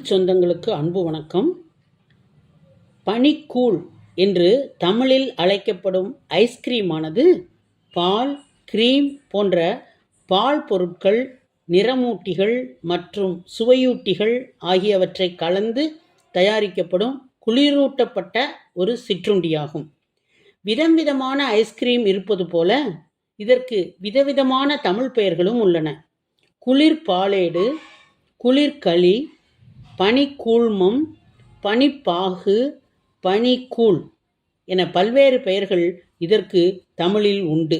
தமிழ் சொந்தங்களுக்கு அன்பு வணக்கம். பனிக்கூழ் என்று தமிழில் அழைக்கப்படும் ஐஸ்கிரீமானது பால் கிரீம் போன்ற பால் பொருட்கள் நிறமூட்டிகள் மற்றும் சுவையூட்டிகள் ஆகியவற்றை கலந்து தயாரிக்கப்படும் குளிரூட்டப்பட்ட ஒரு சிற்றுண்டியாகும். விதம் விதமான ஐஸ்கிரீம் இருப்பது போல இதற்கு விதவிதமான தமிழ் பெயர்களும் உள்ளன. குளிர் பாலேடு குளிர்களி பனிக்கூழ்மம் பனிப்பாகு பனிக்கூழ் என பல்வேறு பெயர்கள் இதற்கு தமிழில் உண்டு.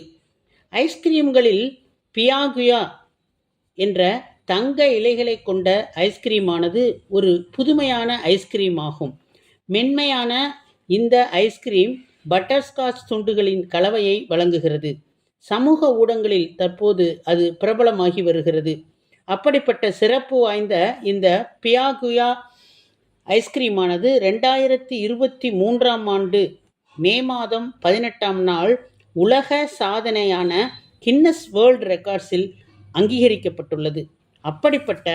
ஐஸ்கிரீம்களில் பியாகுயா என்ற தங்க இலைகளை கொண்ட ஐஸ்கிரீமானது ஒரு புதுமையான ஐஸ்கிரீம் ஆகும் மென்மையான இந்த ஐஸ்கிரீம் பட்டர்ஸ்காட்ச் துண்டுகளின் கலவையை வழங்குகிறது. சமூக ஊடகங்களில் தற்போது அது பிரபலமாகி வருகிறது. அப்படிப்பட்ட சிறப்பு வாய்ந்த இந்த பியாகுயா ஐஸ்கிரீமானது ரெண்டாயிரத்தி இருபத்தி மூன்றாம் ஆண்டு மே மாதம் பதினெட்டாம் நாள் உலக சாதனையான கின்னஸ் வேர்ல்ட் ரெக்கார்ட்ஸில் அங்கீகரிக்கப்பட்டுள்ளது. அப்படிப்பட்ட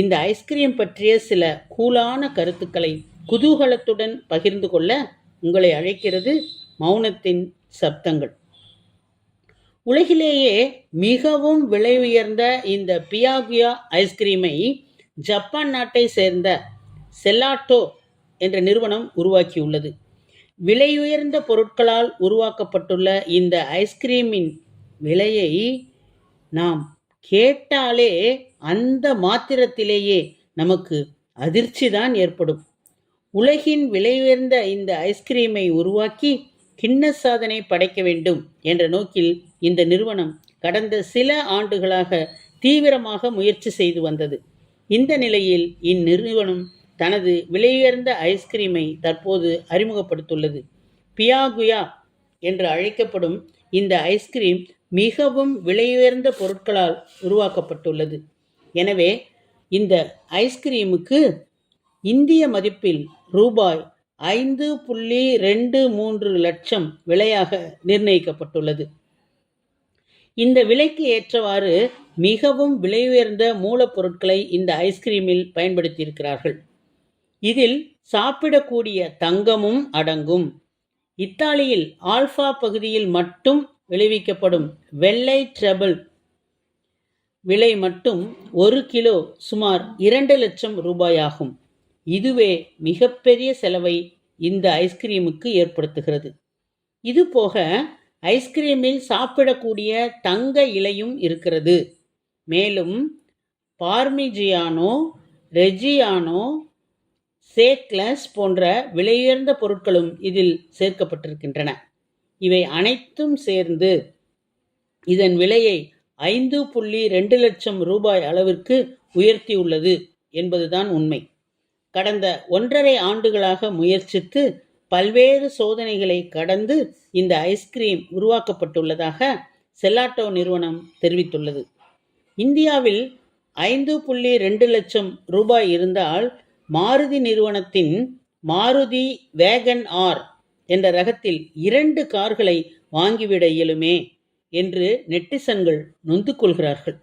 இந்த ஐஸ்கிரீம் பற்றிய சில கூலான கருத்துக்களை குதூகலத்துடன் பகிர்ந்து கொள்ள உங்களை அழைக்கிறது மௌனத்தின் சப்தங்கள். உலகிலேயே மிகவும் விலை உயர்ந்த இந்த பியாகுயா ஐஸ்கிரீமை ஜப்பான் நாட்டை சேர்ந்த செல்லாட்டோ என்ற நிறுவனம் உருவாக்கியுள்ளது. விலையுயர்ந்த பொருட்களால் உருவாக்கப்பட்டுள்ள இந்த ஐஸ்கிரீமின் விலையை நாம் கேட்டாலே அந்த மாத்திரத்திலேயே நமக்கு அதிர்ச்சி தான் ஏற்படும். உலகின் விலையுயர்ந்த இந்த ஐஸ்கிரீமை உருவாக்கி கின்னஸ் சாதனை படைக்க வேண்டும் என்ற நோக்கில் இந்த நிறுவனம் கடந்த சில ஆண்டுகளாக தீவிரமாக முயற்சி செய்து வந்தது. இந்த நிலையில் இந்நிறுவனம் தனது விலையுயர்ந்த ஐஸ்கிரீமை தற்போது அறிமுகப்படுத்துள்ளது பியாகுயா என்று அழைக்கப்படும் இந்த ஐஸ்கிரீம் மிகவும் விலையுயர்ந்த பொருட்களால் உருவாக்கப்பட்டுள்ளது. எனவே இந்த ஐஸ்கிரீமுக்கு இந்திய மதிப்பில் ரூபாய் ஐந்து புள்ளி ரெண்டு மூன்று லட்சம் விலையாக நிர்ணயிக்கப்பட்டுள்ளது. இந்த விலைக்கு ஏற்றவாறு மிகவும் விலையுயர்ந்த மூலப்பொருட்களை இந்த ஐஸ்கிரீமில் பயன்படுத்தியிருக்கிறார்கள். இதில் சாப்பிடக்கூடிய தங்கமும் அடங்கும். இத்தாலியில் ஆல்ஃபா பகுதியில் மட்டும் விளைவிக்கப்படும் வெள்ளை ட்ரபிள் விலை மட்டும் ஒரு கிலோ சுமார் இரண்டு லட்சம் ரூபாயாகும். இதுவே மிகப்பெரிய செலவை இந்த ஐஸ்கிரீமுக்கு ஏற்படுத்துகிறது. இதுபோக ஐஸ்கிரீமில் சாப்பிடக்கூடிய தங்க இலையும் இருக்கிறது. மேலும் பார்மிஜியானோ ரெஜியானோ சேக்லஸ் போன்ற விலையுயர்ந்த பொருட்களும் இதில் சேர்க்கப்பட்டிருக்கின்றன. இவை அனைத்தும் சேர்ந்து இதன் விலையை ஐந்து புள்ளி ரெண்டு லட்சம் ரூபாய் அளவிற்கு உயர்த்தியுள்ளது என்பதுதான் உண்மை. கடந்த ஒன்றரை ஆண்டுகளாக முயற்சித்து பல்வேறு சோதனைகளை கடந்து இந்த ஐஸ்கிரீம் உருவாக்கப்பட்டுள்ளதாக செல்லாட்டோ நிறுவனம் தெரிவித்துள்ளது. இந்தியாவில் ஐந்து புள்ளி ரெண்டு லட்சம் ரூபாய் இருந்தால் மாருதி நிறுவனத்தின் மாருதி வேகன் ஆர் என்ற ரகத்தில் இரண்டு கார்களை வாங்கிவிட இயலுமே என்று நெட்டிசன்கள் நொந்து கொள்கிறார்கள்.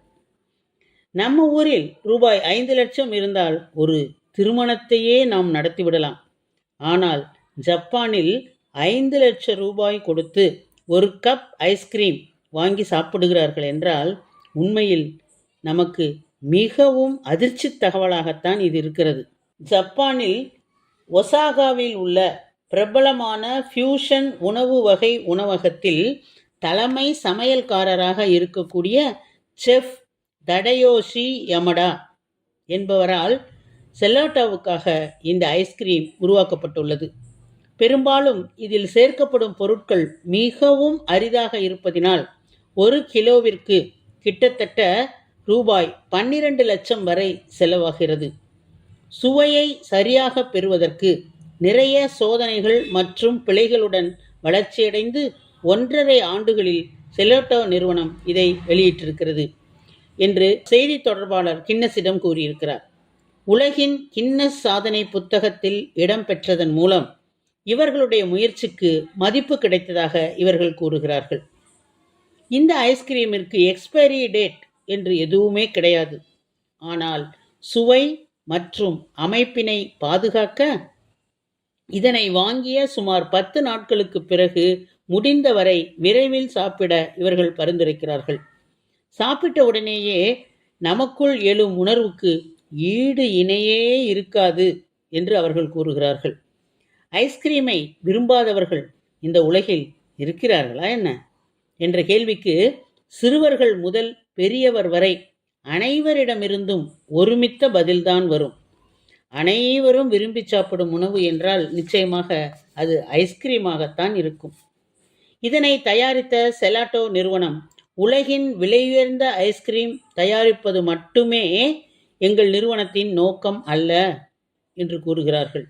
நம்ம ஊரில் ரூபாய் ஐந்து லட்சம் இருந்தால் ஒரு திருமணத்தையே நாம் நடத்திவிடலாம். ஆனால் ஜப்பானில் ஐந்து லட்சம் ரூபாய் கொடுத்து ஒரு கப் ஐஸ்கிரீம் வாங்கி சாப்பிடுகிறார்கள் என்றால் உண்மையில் நமக்கு மிகவும் அதிர்ச்சி தகவலாகத்தான் இது இருக்கிறது. ஜப்பானில் ஒசாகாவில் உள்ள பிரபலமான ஃபியூஷன் உணவு வகை உணவகத்தில் தலைமை சமையல்காரராக இருக்கக்கூடிய செஃப் தடயோஷி யமடா என்பவரால் செல்லோட்டாவுக்காக இந்த ஐஸ்கிரீம் உருவாக்கப்பட்டுள்ளது. பெரும்பாலும் இதில் சேர்க்கப்படும் பொருட்கள் மிகவும் அரிதாக இருப்பதினால் ஒரு கிலோவிற்கு கிட்டத்தட்ட ரூபாய் பன்னிரண்டு லட்சம் வரை செலவாகிறது. சுவையை சரியாக பெறுவதற்கு நிறைய சோதனைகள் மற்றும் பிழைகளுடன் வளர்ச்சியடைந்து ஒன்றரை ஆண்டுகளில் செலோட்டோ நிறுவனம் இதை வெளியிட்டிருக்கிறது என்று செய்தி தொடர்பாளர் கின்னஸிடம் கூறியிருக்கிறார். உலகின் கின்னஸ் சாதனை புத்தகத்தில் இடம்பெற்றதன் மூலம் இவர்களுடைய முயற்சிக்கு மதிப்பு கிடைத்ததாக இவர்கள் கூறுகிறார்கள். இந்த ஐஸ்கிரீமிற்கு எக்ஸ்பைரி டேட் என்று எதுவுமே கிடையாது. ஆனால் சுவை மற்றும் அமைப்பினை பாதுகாக்க இதனை வாங்கிய சுமார் பத்து நாட்களுக்கு பிறகு முடிந்தவரை விரைவில் சாப்பிட இவர்கள் பரிந்துரைக்கிறார்கள். சாப்பிட்ட உடனேயே நமக்குள் எழும் உணர்வுக்கு ஈடு இணையே இருக்காது என்று அவர்கள் கூறுகிறார்கள். ஐஸ்கிரீமை விரும்பாதவர்கள் இந்த உலகில் இருக்கிறார்களா என்ன? என்ற கேள்விக்கு சிறுவர்கள் முதல் பெரியவர் வரை அனைவரிடமிருந்தும் ஒருமித்த பதில்தான் வரும். அனைவரும் விரும்பி சாப்பிடும் உணவு என்றால் நிச்சயமாக அது ஐஸ்கிரீமாகத்தான் இருக்கும். இதனை தயாரித்த செலாட்டோ நிறுவனம் உலகின் விலையுயர்ந்த ஐஸ்கிரீம் தயாரிப்பது மட்டுமே எங்கள் நிறுவனத்தின் நோக்கம் அல்ல என்று கூறுகிறார்கள்.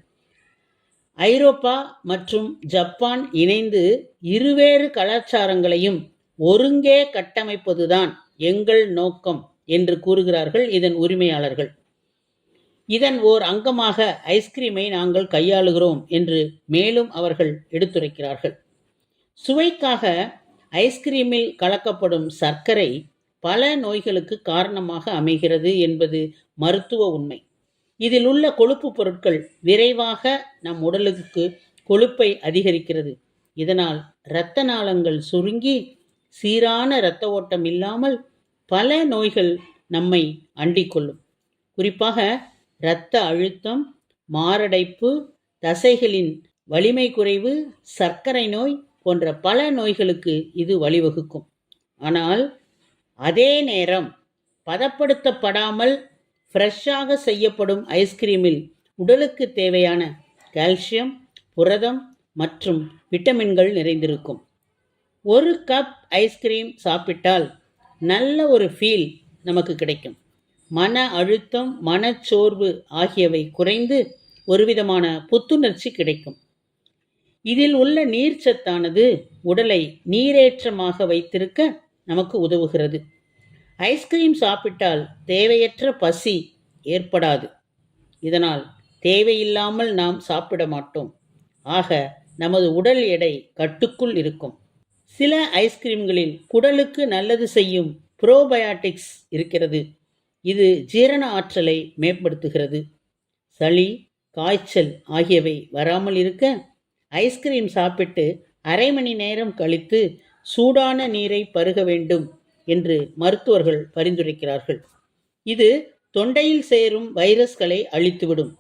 ஐரோப்பா மற்றும் ஜப்பான் இணைந்து இருவேறு கலாச்சாரங்களையும் ஒருங்கே கட்டமைப்பதுதான் எங்கள் நோக்கம் என்று கூறுகிறார்கள் இதன் உரிமையாளர்கள். இதன் ஓர் அங்கமாக ஐஸ்கிரீமை நாங்கள் கையாளுகிறோம் என்று மேலும் அவர்கள் எடுத்துரைக்கிறார்கள். சுவைக்காக ஐஸ்கிரீமில் கலக்கப்படும் சர்க்கரை பல நோய்களுக்கு காரணமாக அமைகிறது என்பது மருத்துவ உண்மை. இதில் உள்ள கொழுப்பு பொருட்கள் விரைவாக நம் உடலுக்கு கொழுப்பை அதிகரிக்கிறது. இதனால் இரத்த நாளங்கள் சுருங்கி சீரான இரத்த ஓட்டம் இல்லாமல் பல நோய்கள் நம்மை அண்டிக்கொள்ளும் குறிப்பாக இரத்த அழுத்தம் மாரடைப்பு தசைகளின் வலிமை குறைவு சர்க்கரை நோய் போன்ற பல நோய்களுக்கு இது வழிவகுக்கும். ஆனால் அதே நேரம் பதப்படுத்தப்படாமல் ஃப்ரெஷ்ஷாக செய்யப்படும் ஐஸ்கிரீமில் உடலுக்கு தேவையான கால்சியம் புரதம் மற்றும் விட்டமின்கள் நிறைந்திருக்கும். ஒரு கப் ஐஸ்கிரீம் சாப்பிட்டால் நல்ல ஒரு ஃபீல் நமக்கு கிடைக்கும். மன அழுத்தம் மனச்சோர்வு ஆகியவை குறைந்து ஒருவிதமான புத்துணர்ச்சி கிடைக்கும். இதில் உள்ள நீர்ச்சத்தானது உடலை நீரேற்றமாக வைத்திருக்க நமக்கு உதவுகிறது. ஐஸ்கிரீம் சாப்பிட்டால் தேவையற்ற பசி ஏற்படாது. இதனால் தேவையில்லாமல் நாம் சாப்பிட மாட்டோம். ஆக நமது உடல் எடை கட்டுக்குள் இருக்கும். சில ஐஸ்கிரீம்களில் குடலுக்கு நல்லது செய்யும் புரோபயாட்டிக்ஸ் இருக்கிறது. இது ஜீரண ஆற்றலை மேம்படுத்துகிறது. சளி காய்ச்சல் ஆகியவை வராமல் இருக்க ஐஸ்கிரீம் சாப்பிட்டு அரை மணி நேரம் கழித்து சூடான நீரை பருக வேண்டும். என்று மருத்துவர்கள் பரிந்துரைக்கிறார்கள். இது தொண்டையில் சேரும் வைரஸ்களை அழித்துவிடும்.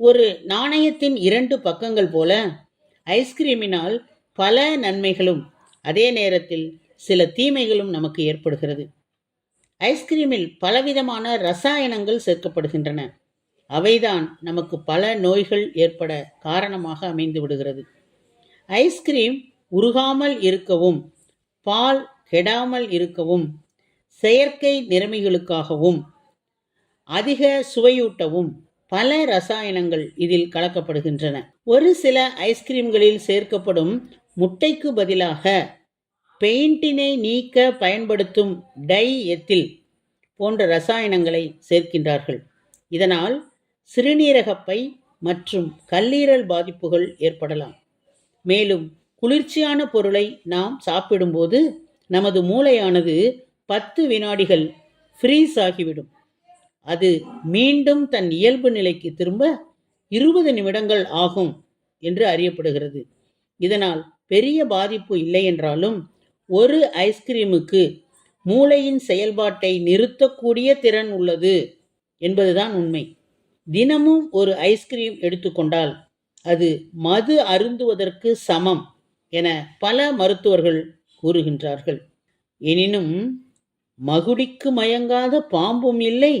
ஒரு நாணயத்தின் இரண்டு பக்கங்கள் போல ஐஸ்கிரீமினால் பல நன்மைகளும் அதே நேரத்தில் சில தீமைகளும் நமக்கு ஏற்படுகிறது. ஐஸ்கிரீமில் பலவிதமான ரசாயனங்கள் சேர்க்கப்படுகின்றன. அவைதான் நமக்கு பல நோய்கள் ஏற்பட காரணமாக அமைந்து விடுகிறது. ஐஸ்கிரீம் உருகாமல் இருக்கவும் பால் கெடாமல் இருக்கவும் செயற்கை நிறமிகளுக்காகவும் அதிக சுவையூட்டவும் பல ரசாயனங்கள் இதில் கலக்கப்படுகின்றன. ஒரு சில ஐஸ்கிரீம்களில் சேர்க்கப்படும் முட்டைக்கு பதிலாக பெயிண்டினை நீக்க பயன்படுத்தும் டை எத்தில் போன்ற ரசாயனங்களை சேர்க்கின்றார்கள். இதனால் சிறுநீரகப்பை மற்றும் கல்லீரல் பாதிப்புகள் ஏற்படலாம். மேலும் குளிர்ச்சியான பொருளை நாம் சாப்பிடும்போது நமது மூளையானது பத்து வினாடிகள் ஃப்ரீஸ் ஆகிவிடும். அது மீண்டும் தன் இயல்பு நிலைக்கு திரும்ப இருபது நிமிடங்கள் ஆகும் என்று அறியப்படுகிறது. இதனால் பெரிய பாதிப்பு இல்லை என்றாலும் ஒரு ஐஸ்கிரீமுக்கு மூளையின் செயல்பாட்டை நிறுத்தக்கூடிய திறன் உள்ளது என்பதுதான் உண்மை. தினமும் ஒரு ஐஸ்கிரீம் எடுத்துக்கொண்டால் அது மது அருந்துவதற்கு சமம் என பல மருத்துவர்கள் கூறுகின்றார்கள். எனினும் மகுடிக்கு மயங்காத பாம்பும் இல்லை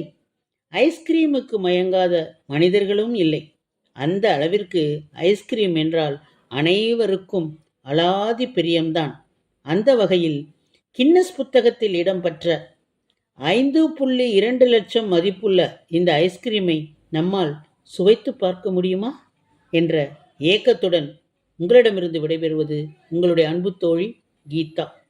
ஐஸ்கிரீமுக்கு மயங்காத மனிதர்களும் இல்லை. அந்த அளவிற்கு ஐஸ்கிரீம் என்றால் அனைவருக்கும் அலாதி பிரியம்தான். அந்த வகையில் கின்னஸ் புத்தகத்தில் இடம்பெற்ற ஐந்து புள்ளி இரண்டு லட்சம் மதிப்புள்ள இந்த ஐஸ்கிரீமை நம்மால் சுவைத்து பார்க்க முடியுமா? என்ற ஏக்கத்துடன் உங்களிடமிருந்து விடைபெறுவது உங்களுடைய அன்பு தோழி Gita